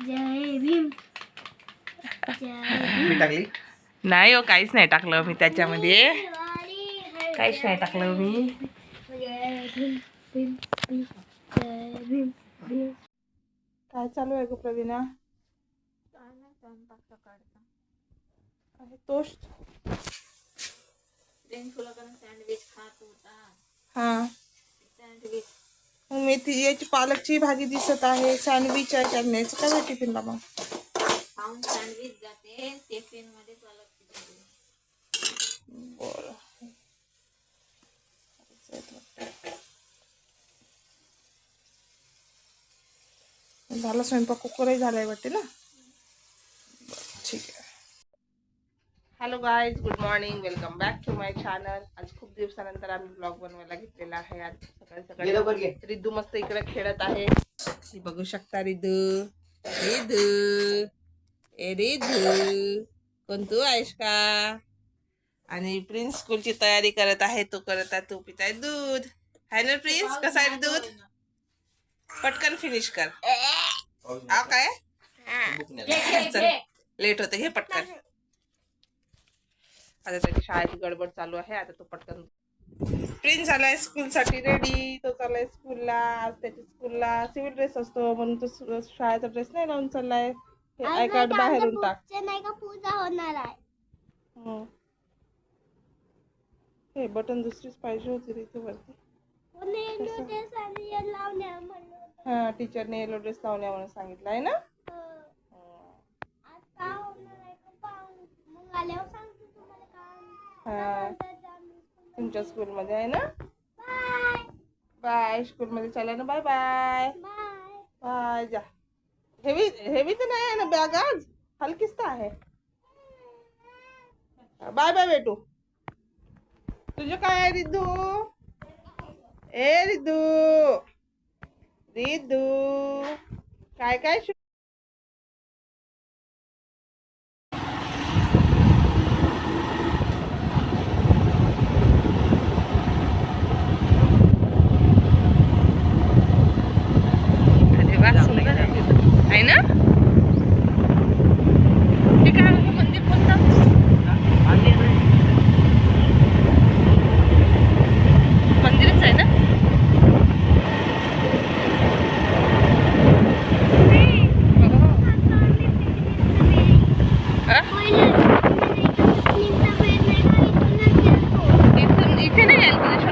जय भीम। टाकली? नाही हो काहीच नाही टाकलं मी त्याच्यामध्ये. काहीच नाही टाकलं मी. जय भीम भीम भीम जय भीम भीम। काय चालू आहे ग प्रवीणा? आहे टोस्ट हा. मग मेथी याची पालकची भाजी दिसत आहे. सँडविच आहे करण्याचं. काय भेटी टिफिनला मग? बरं. झाला स्वयंपाक. कुकरही झालाय वाटते ना? Hello guys good morning welcome back to my channel आज खूप दिवसानंतर आम्ही ब्लॉग बनवायला घेतलेला आहे. आज सकाळी सकाळी रिद्धू मस्त इकडे खेळत आहे. ही बघू शकता रिद्धू. रिद्धू. ए रिद्धू. कोण तू आहेस का? आणि प्रिन्स स्कूलची तयारी करत आहे तू करत आहे तू पिताय दूध. हाय ना प्रिन्स कसं आहे दूध? पटकन फिनिश कर. आ काय? लेट होते हे पटकन. आता त्याची शाळेची गडबड चालू आहे आता तो पटकन प्रिन्स झालाय स्कूलसाठी रेडी तो चाललाय स्कूलला आज त्याच्या स्कूलला सिव्हिल ड्रेस असतो म्हणून तो शाळेचा ड्रेस नाही लावून चाललाय. हे आय कार्ड बाहेरून टाक. नाही का पूजा होणार आहे. हम्म. हे बटन दुसरीच पाहिजे होती रे इथे वरती. हे. हा टीचरने येलो ड्रेस लावण्या म्हणून सांगितलं आहे ना? हा. तुमच्या स्कूलमध्ये आहे ना? बाय बाय स्कूलमध्ये चालला ना? बाय बाय बाय बाय जा. हेवी हेवी तर नाही आहे ना बॅग आज? हलकीच तर आहे. बाय बाय बेटू. तुझं काय आहे रिद्धू? ए रिद्धू. रिद्धू. काय काय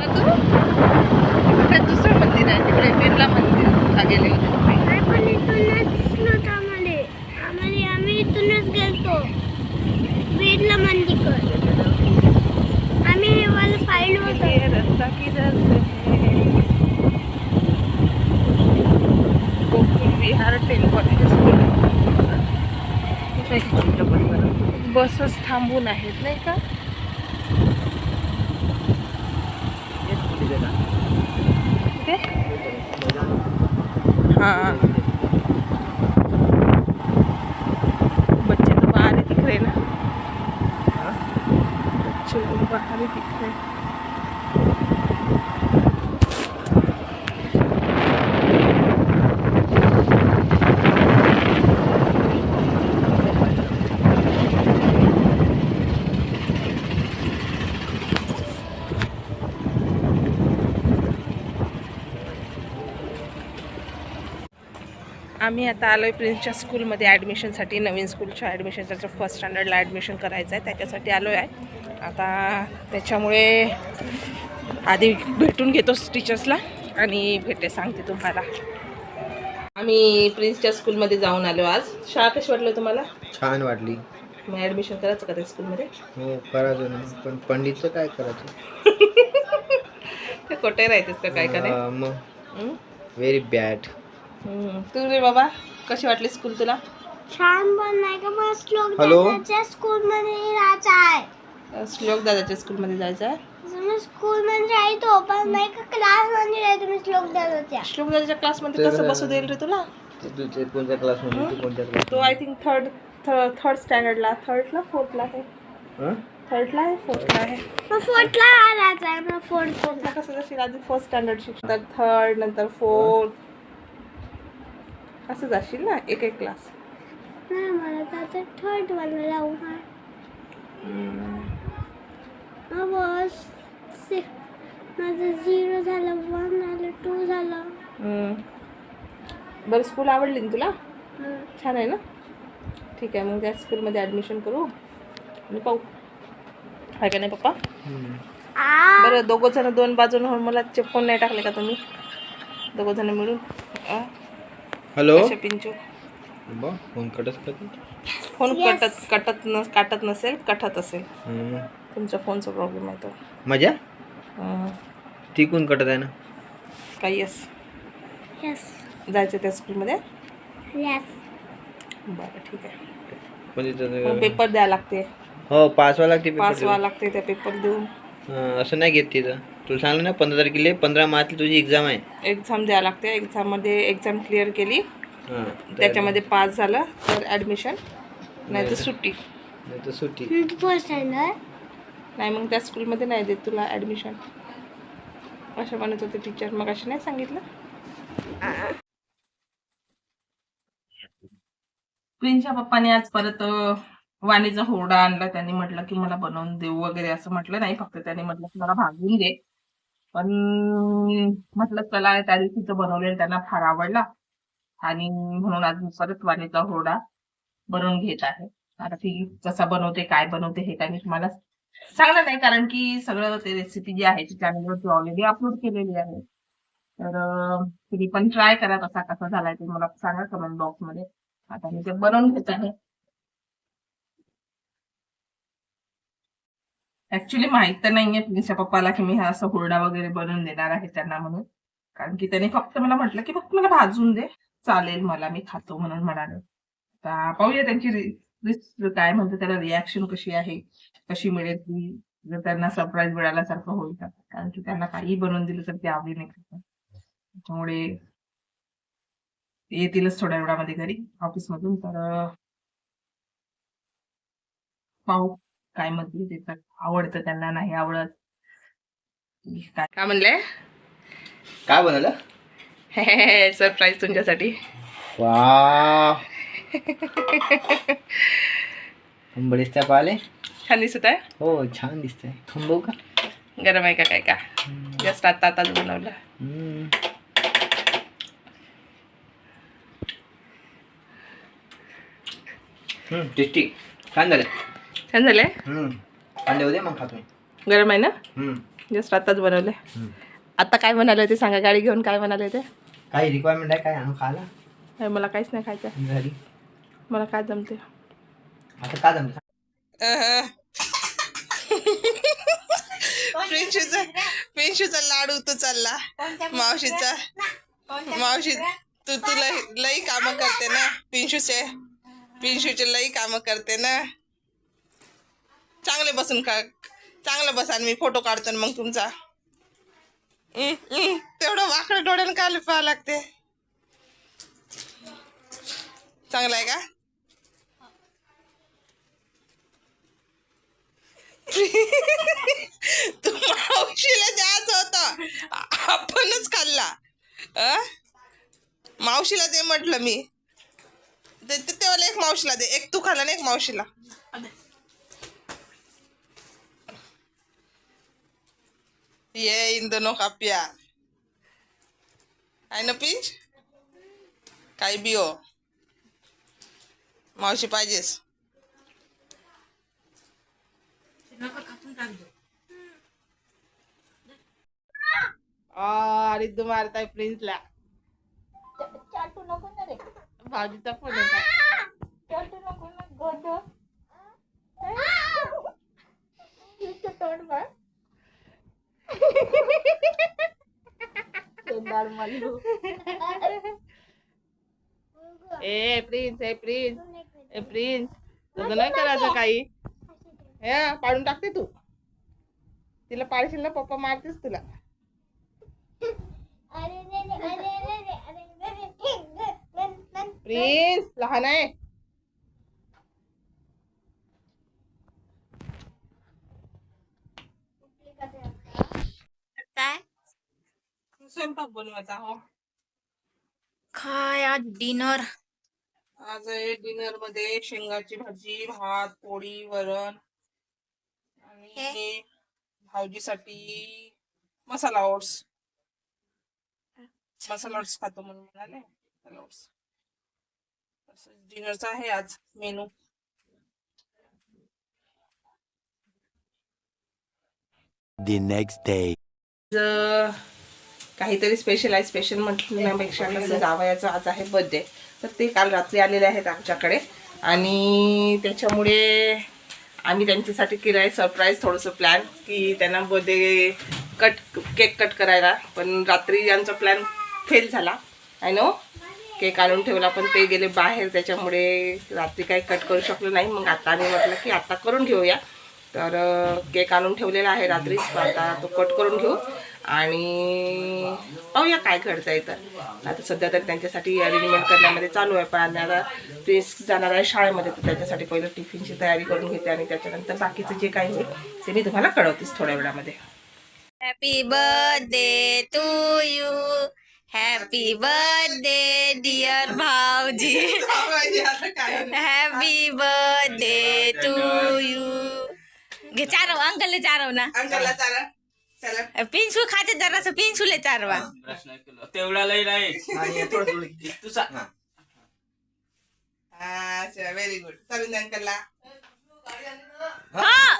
गेली तू? इकडे दुसरं मंदिर आहे तिकडे बिर्ला मंदिर गेले होते आम्हाला आम्ही इथूनच गेलतो बिर्ला मंदिर आम्ही हे वाला पाहिलं होतं रस्ता किधर से विहार टेम्पल बसच थांबून आहेत नाही का कुठे हाँ. बच्चे तो बाहर ही दिख रहे ना बच्चे बाहर ही दिख रहे आम्ही आता आलो आहे प्रिन्सच्या स्कूलमध्ये ॲडमिशनसाठी नवीन स्कूलच्या ॲडमिशन त्याचं फर्स्ट स्टँडर्डला ॲडमिशन करायचं आहे त्याच्यासाठी आलो आहे. आता त्याच्यामुळे आधी भेटून घेतो टीचर्सला आणि भेटे सांगते तुम्हाला. आम्ही प्रिन्सच्या स्कूलमध्ये जाऊन आलो आज. शाळा कशी वाटली तुम्हाला? छान वाटली. मग ॲडमिशन करायचं का त्या स्कूलमध्ये? हो करायचं ना. पण पंडितचं काय करायचं? ते कोटे राहतेस का काय का नाही? हा, मग? Very bad. तू रे बाबा कशी वाटली स्कूल तुला? छान पण नाही का? मला श्लोक हॅलो? दादाच्या स्कूल मध्ये राहायचं आहे श्लोक दादाच्या स्कूलमध्ये जायचं आहे तुम्ही स्कूल मध्ये राहतो पण नाही का क्लासमध्ये राहतो तुम्ही श्लोक दादाच्या. श्लोक दादाच्या क्लासमध्ये कसं बसू देईल रे तुला? तू ते कोणत्या क्लासमध्ये तू कोणत्या तो आय थिंक थर्ड थर्ड स्टँडर्डला थर्डला फोर्थला आहे. क्लास थर्डला आहे फोर्थला आहे. मग फोर्थला आहे मग फोर्थ फोर्थला कसं आधी फर्स्ट स्टँडर्ड शिकतात. थर्ड नंतर फोर्थ असं जाशील ना एक एक क्लास नाही मला त्याचं थर्ड वाला लावू आहे मग बस. माझं झिरो झालं वन टू झालं. बरं स्कूल आवडली ना तुला. छान आहे ना? ठीक आहे मग त्या स्कूलमध्ये ॲडमिशन करू. आणि पाहू. आहे का नाही पप्पा? बरं दोघं जण दोन बाजून होऊन मला चिपकून नाही टाकले का तुम्ही? दोघं जण मिळून? हॅलो? पिंचू? फोन कटच करते फोन कटत कटत न काटत नसेल कटत असेल. हम्म. तुमच्या फोनचा प्रॉब्लेम आहे तो. मजा? हं. ती कोण कटत आहे ना? काही यस यस जायचं त्या स्कूलमध्ये यस बरं ठीक आहे. मग पेपर द्यायला लागते. हो पास व्हावं लागते paper पास व्हावं लागते त्या पेपर देऊन. हा, असं नाही घेत तिथं. तुला सांगलं ना पंधरा तारखेला पंधरा मार्चला तुझी एक्झाम आहे. एक्झाम द्यावं लागते. एक्झाममध्ये एक्झाम क्लिअर केली. हा, त्याच्यामध्ये पास झालं तर ॲडमिशन नाही. तर सुट्टी. नाही तर सुट्टी नाही मग त्या स्कूलमध्ये नाही देत तुला ॲडमिशन असं म्हणत होते टीचर मग असे नाही सांगितलं? प्रिन्सच्या पप्पाने आज परत वाणीचा होरडा आणला. त्यांनी म्हटलं की मला बनवून देऊ वगैरे असं म्हटलं. नाही फक्त त्यांनी म्हटलं की मला भाजून दे. पण म्हटलं चला त्या दिवशीचं बनवलेलं त्यांना फार आवडला. आणि म्हणून आज परत वाणीचा होरडा बनवून घेत आहे. आता ती कसा बनवते काय बनवते हे काय मी तुम्हाला सांगणार नाही कारण की सगळं ते रेसिपी जी आहे ती चॅनलवरती ऑलरेडी अपलोड केलेली आहे. तर तुम्ही पण ट्राय करा कसा कसा झालाय ते मला सांगा कमेंट बॉक्समध्ये. आता मी ते बनवून घेत आहे. ऍक्च्युली माहीत तर नाहीये तुमच्या पप्पाला की मी हा असं हुरडा वगैरे बनवून देणार आहे त्यांना म्हणून. कारण की त्याने फक्त मला म्हटलं की फक्त मला भाजून दे. चालेल मला मी खातो म्हणून म्हणाले. आता पाहूया त्यांची काय म्हणते त्याला रिॲक्शन कशी आहे कशी मिळेल ती जर त्यांना सरप्राईज मिळाल्यासारखं होईल का कारण की त्यांना काही बनवून दिलं तर ते आवडी नाही त्यामुळे येतीलच थोड्या वेळामध्ये घरी ऑफिस मधून. तर पाहू. काय म्हणतील ते तर आवडतं त्यांना नाही आवडत. काय? काय म्हणले? काय बनवलं? सरप्राईज तुमच्यासाठी. वा बरेच त्या पाहिले छान दिसत आहे? हो छान दिसतंय. थांबवू का? गरम आहे का काय का? जस्ट आता आताच बनवलं हम्म. हम्म, टेस्टी. छान झालं. छान झालंय. अंडे होते मग खातो गरम आहे ना? हम्म. जस्ट आताच बनवले. हम्म. आता काय म्हणाले ते सांगा गाडी घेऊन काय म्हणाले ते? काही रिक्वायरमेंट आहे काय आणून खायला? नाही, मला काहीच नाही खायचं. घरी. मला काय जमते? आता का जमतं? प्रिन्शूचा प्रिन्शूचा लाडू तो चालला. मावशीचा. मावशी तू तू लई लई कामं करते ना पिंशूचे पिंशूचे लई कामं करते ना. चांगले बसून का? चांगलं बसा आणि मी फोटो काढतो मग तुमचा. तेवढं वाकडं डोळ्यानं काल पाहावं लागते? चांगलं आहे का? तू मावशीला द्यायचं होतं. आपणच खाल्ला. मावशीला दे म्हटलं मी. ते तेव्हा एक मावशीला दे. एक तू खाल्ला ना एक मावशीला. ये इन दोनों का प्यार आहे ना पिंच काही बी हो मावशी पाहिजेस अरे तू मारताय प्रिन्सला चाटू नको ना रे भाऊजीचा फोन येता चाटू नको ना गोदो नुसतं तोंड बघ तोंडाळ मालू ए प्रिन्स ए प्रिन्स ए प्रिन्स तुझं नाही करायचं काही हे पाडून टाकते तू तिला पाडशील ना पप्पा मारतेस तुला. प्रिन्स लहान आहे काय स्वयंपाक बनवायचा हो. काय आज डिनर? आज आहे डिनरमध्ये शेंगाची भाजी भात पोळी वरण आणि भाऊजीसाठी मसाला ओट्स. मसाला ओट्स खातो म्हणून म्हणाले. मसाला ओट्स. डिनरचा आहे आज मेनू. The next day. ज- काहीतरी स्पेशल आहे स्पेशल म्हटल्यापेक्षा कसं जावयाचं आज आहे बर्थडे तर ते काल रात्री आलेले आहेत आमच्याकडे. आणि त्याच्यामुळे आम्ही त्यांच्यासाठी केलं आहे सरप्राईज थोडंसं प्लॅन की त्यांना बर्थडे कट केक कट करायला. पण रात्री यांचा प्लॅन फेल झाला. आय नो केक आणून ठेवला पण ते गेले बाहेर. त्याच्यामुळे रात्री काही कट करू शकलो नाही. मग आता आम्ही म्हटलं की आता करून घेऊया. तर केक आणून ठेवलेला आहे रात्रीच आता तो कट करून घेऊ. आणि पाहूया काय घडतं तर आता सध्या तर त्यांच्यासाठी अरेंजमेंट करण्यामध्ये चालू आहे पण आता प्रिन्स जाणार आहे शाळेमध्ये तर त्याच्यासाठी पहिलं टिफिनची तयारी करून घेते आणि त्याच्यानंतर बाकीचं जे काही होईल ते मी तुम्हाला कळवतेच थोड्या वेळामध्ये. Happy birthday to you happy birthday dear भाऊजी हॅपी बर्थडे टू यू घे चारव अंकलले चारव ना. अंकलला चला पिंचू खाते जरासं पिंचूले चारवा. तेवढा लई नाही. तू सांग अच्छा व्हेरी गुड द्या अंकलला. हा.